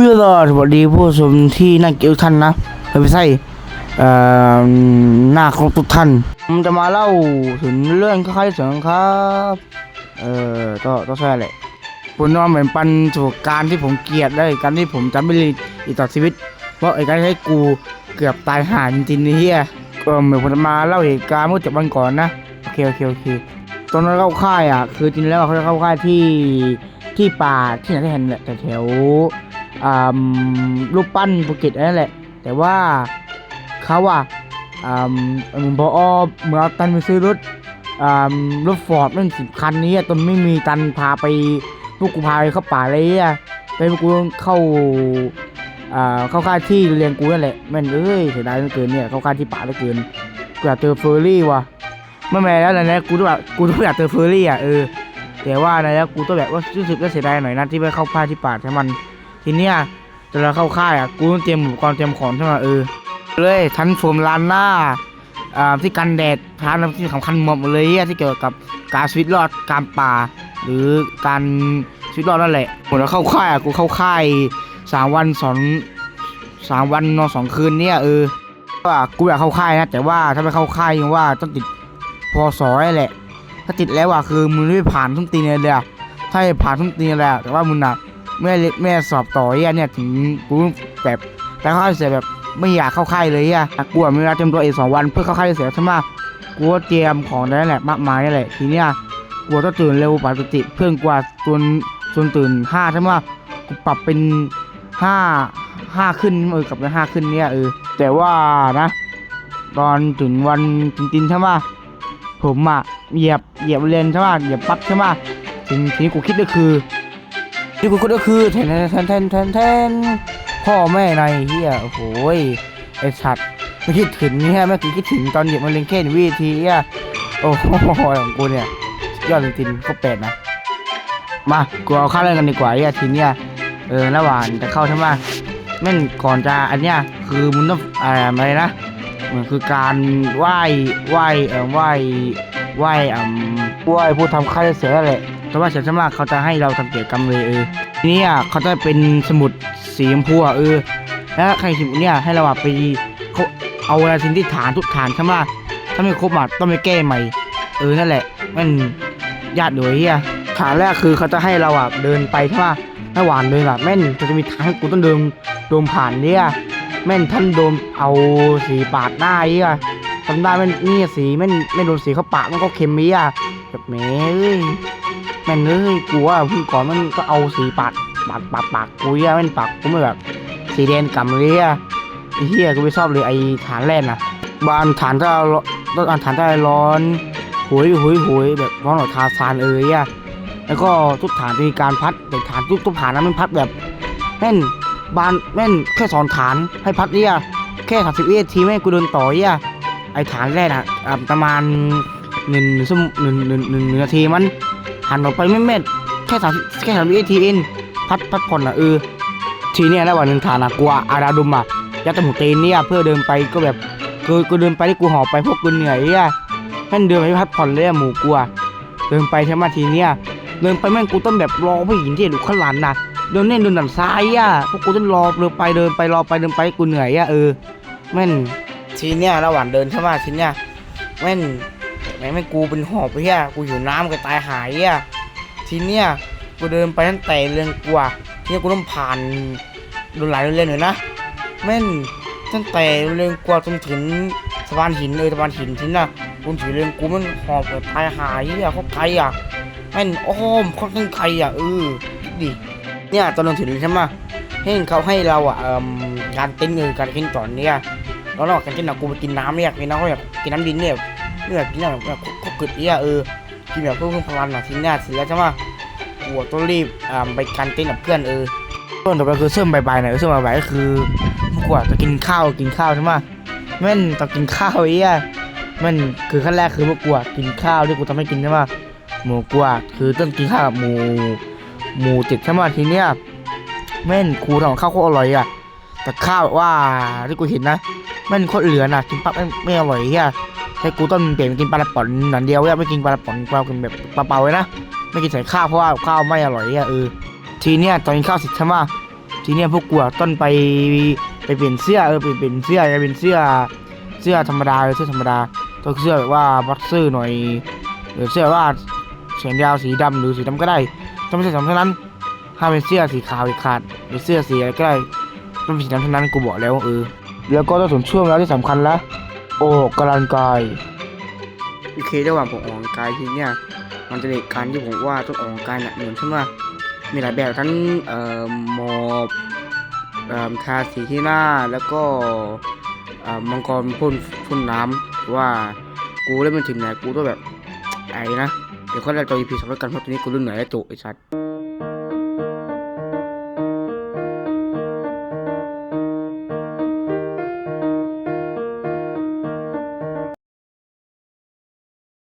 พื่อรอสวัสดีผู้ชมที่น่าเกลียดทุกท่านนะไม่ใช่หน้าของทุกท่านผมจะมาเล่าถึงเรื่องคล้ายๆเสียงครับเอ่อก็ก็ใช่แหละผมนอนเหมือนปันประสบการณ์ที่ผมเกลียดได้การที่ผมจำไม่ได้อีกต่อชีวิต เพราะไอ้การให้กูเกือบตายห่าจริงๆนี่เฮียก็เหมือนผมจะมาเล่าเหตุการณ์เมื่อเจ็ดวันก่อนนะโอเคโอเคโอเคตอนนั้นเข้าค่ายอะ คือจริงแล้วเขาเข้าค่ายที่ที่ป่าที่ไหนที่เห็นแหละแต่แถว รูปปั้นภูเก็ตนั่นแหละ แต่ว่าเขาอะอ่าเหมือนพอเมือนเอตันไปซื้อรถรถฟอร์ดนั่นสิบคันนี้อะตนไม่มีตันพาไปพวกกูพาไปเข้าป่าเลยอะไปพวกกูเข้าเข้าค่ายที่เรียนกูนั่นแหละแม่นเอ้ยเสียดายเหลือเกินเนี่ยเข้าค่ายที่ป่าเหลือเกินกูอยากเจอเฟอร์รี่ว่ะไม่แม้แล้วนะกูต้องแบบกูต้องอยากเจอเฟอร์รี่อะเออแต่ว่านะแล้วกูต้องแบบว่ารู้สึกว่าเสียดายหน่อยนะที่ไปเข้าค่ายที่ป่าใช่มัน ทีเนี้ยตอนเราเข้าค่ายอะกูต้องเตรียมอุปกรณ์เตรียมของใช่ไหมเออเลยทันโฟมลานหน้าอ่าที่กันแดดทานที่สำคัญหมดเลยที่เกี่ยวกับการชีวิตรอดการป่า หรือการชีวิตรอดนั่นแหละผมเราเข้าค่ายอะกูเข้าค่ายสามวันสองสามวันนอนสองคืนเนี่ยเออว่ากูอยากเข้าค่ายนะแต่ว่าถ้าไม่เข้าค่ายยังว่าต้องติดพอสอยแหละ ถ้าติดแล้วอะคือมึงไม่ผ่านทุกตีเลยเลยถ้าผ่านทุกตีเลยอะแต่ว่ามึงอะ แม่แม่สอบต่อเฮียเนี่ยถึงกูแบบแต่เข้าเสียแบบไม่อยากเข้าค่ายเลยเฮียกูอะมีเวลาเตรียมตัวอีกสองวันเพื่อเข้าค่ายเสียใช่ไหมกูก็เตรียมของได้แหละมากมายนี่แหละทีเนี้ยกูต้องตื่นเร็วกว่าปกติเพื่อนกว่าจนจนตื่นห้าใช่ไหมกูปรับเป็นห้าห้าขึ้นเออกลับเป็นห้าขึ้นเนี่ยเออแต่ว่านะ ตอนถึงวันจริงๆใช่ไหมผมอะเหยียบเหยียบเรียนใช่ไหมเหยียบปั๊บใช่ไหมถึงทีนี้กูคิดก็คือ ที่กูก็คือแทนแทนแทนแทนแทนพ่อแม่ในเฮียโอ้โหยไอสัตว์ไม่คิดถึงเนี่ยไม่คิดถึงตอนเหยียบมาเลงเคนวีทีอะโอ้โหของกูเนี่ยยอดจริงๆก็เป็ดนะมากูเอาเข้าเรื่องกันดีกว่าไอ้ทีเนี้ยเออระหว่างจะเข้าใช่ไหมแม่นก่อนจะอันเนี้ยคือมึงต้องอะไรนะมือนคือการไหว้ไหว้เออไหว้ไหว้อ่ำไหว้ผู้ทำค่ายเสือแหละ แต่ว่าเฉยๆมาเขาจะให้เราทำกิจกรรมเลยเออทีนี้อะเขาจะเป็นสมุดสีชมพูอะเออแล้วใครสมุดเนี่ยให้เราอะไปเขาเอาเวลาทิ้งที่ฐานทุกฐานใช่ไหมถ้าไม่ครบอะต้องไปแก้ใหม่ เออนั่นแหละมันญาติเลยเฮียฐานแรกคือเขาจะให้เราอะเดินไปใช่ไหมระหว่างเดินอะแม่นจะมีทางให้กูต้องเดินโดมผ่านเนี่ยแม่นท่านโดมเอาสีปาดหน้าเฮียจำได้แม่นนี่สีแม่นไม่โดนสีเขาปะมันก็เค็มเฮียแบบแมเอ้ย แม่งเอ้ยกูว่าพิ่งก่อนมันก็เอาสีปากปากปากปากกูอะแม่งปากกูไม่แบบสีแดงกำเลยอะไอ้เหี้ยกูไม่ชอบเลยไอ้ฐานแรกนะบานฐานถ้าเราต้องฐานถ้าร้อนหุยหุยหุยแบบร้อนแบบทาซานเอ้ยอะแล้วก็ทุกฐานจะมีการพัดแต่ฐานทุกทุกฐานนั้นมันพัดแบบแม่นบานแม่นแค่สอนฐานให้พัดเนี่ยแค่สามสิบเอทีแม่งกูเดินต่อเนี่ยไอ้ฐานแรกอะอะประมาณหนึ่งหนึ่งชั่วโมงหนึ่งหนึ่งหนึ่งหนึ่งนาทีมัน หันออกไปไม่แม่นแค่สามแค่สามวิทีเองพัดพัดผ่อนอะเออทีเนี้ยระหว่างหนึ่งฐานอะกลัวอาราดุมอะยัดตะหมูเตนเนี่ยเพื่อเดินไปก็แบบกูกูเดินไปที่กูหอบไปพวกกูเหนื่อยอะแม่นเดินไปพัดผ่อนเลยอะหมูกูอะเดินไปใช่ไหมทีเนี้ยเดินไปแม่งกูต้องแบบรอผู้หญิงที่อยู่ข้างหลังน่ะเดินเล่นเดินด้านซ้ายอะพวกกูต้องรอเดินไปเดินไปรอไปเดินไปกูเหนื่อยอะเออแม่นทีเนี้ยระหว่างเดินใช่ไหมทีเนี้ยแม่น แม่งไม่กูเป็นหอบไปเฮียกูอยู่น้ำก็ตายหายอะทีเนี้ยกูเดินไปตั้งแต่เรื่องกลัวทีเนี้ยกูต้องผ่านโดนหลายเรื่องเลยนะแม่นตั้งแต่เรื่องกลัวจนถึงสะพานหินเลยสะพานหินทีน่ะกูถือเรื่องกูมันหอบแบบตายหายเฮียเขาไกลอะแม่นอ้อมค่อนข้างไกลอะเออคิดดิเนี่ยตอนลงถึงใช่ไหมเฮ้เขาให้เราอะเอ่มการเต้นเงินการกินก่อนเนี่ยแล้วระหว่างการกินอะกูไปกินน้ำเนี่ยกินน้ำก็อยากกินน้ำดินเนี่ย เลือดกินแบบแบบก็กึดเอี้ยเออกินแบบเพื่อเพิ่มพลังอะทีเนี้ยทีแล้วใช่ไหมกูต้องรีบอ่าไปกันเต้นกับเพื่อนเออต้นต่อไปคือเชื่อมบายๆหน่อยเชื่อมบายๆก็คือกูอะจะกินข้าวกินข้าวใช่ไหมแม่นต้องกินข้าวเอี้ยแม่นคือขั้นแรกคือพวกกูอะกินข้าวที่กูทำให้กินใช่ไหมหมูกูอะคือต้องกินข้าวกับหมูหมูติดใช่ไหมทีเนี้ยแม่นครูทำข้าวโคตรอร่อยอะแต่ข้าวว่าที่กูเห็นนะแม่นโคตรเหลือน่ะกินปั๊บไม่ไม่อร่อยเฮีย ให้กูต้องเปลี่ยนเป็นกินปลาป่อนหนันเดียวเว้ยไม่กินปลาป่อนเปล่ากินแบบเปล่าๆเลยนะไม่กินใส่ข้าวเพราะว่าข้าวไม่อร่อยอะเออทีเนี้ยตอนกินข้าวเสร็จใช่ไหมทีเนี้ยพวกกูต้นไปไปเปลี่ยนเสื้อเออเปลี่ยนเปลี่ยนเสื้อจะเป็นเสื้อเสื้อธรรมดาเลยเสื้อธรรมดาต้องเสื้อแบบว่าบัตเซอร์หน่อยหรือเสื้อว่าแขนยาวสีดำหรือสีดำก็ได้ต้องไม่ใช่สำเท่านั้นห้ามเป็นเสื้อสีขาวอีกขาดหรือเสื้อสีอะไรก็ได้ต้องเป็นสีดำเท่านั้นกูบอกแล้วเออแล้วก็ต้องสนช่วงเวลาที่สำคัญละ โอ้กำลังกายโอเคระหว่างผมออกกำลังกายทีเนี้ยมันจะเด็กการที่ผมว่าต้องออกกำลังกายหนักหน่วงใช่ไหมมีหลายแบบทั้งเอ่อหมอบเอ่อทาสีที่หน้าแล้วก็เอ่อมังกรพ่นพ่นน้ำว่ากูเล่นมันถึงไหนกูต้องแบบไอ้นะเดี๋ยวเขาจะจอยพีสองแล้วกันเพราะตอนนี้กูรุ่นไหนแล้วจุไอ้สัตว์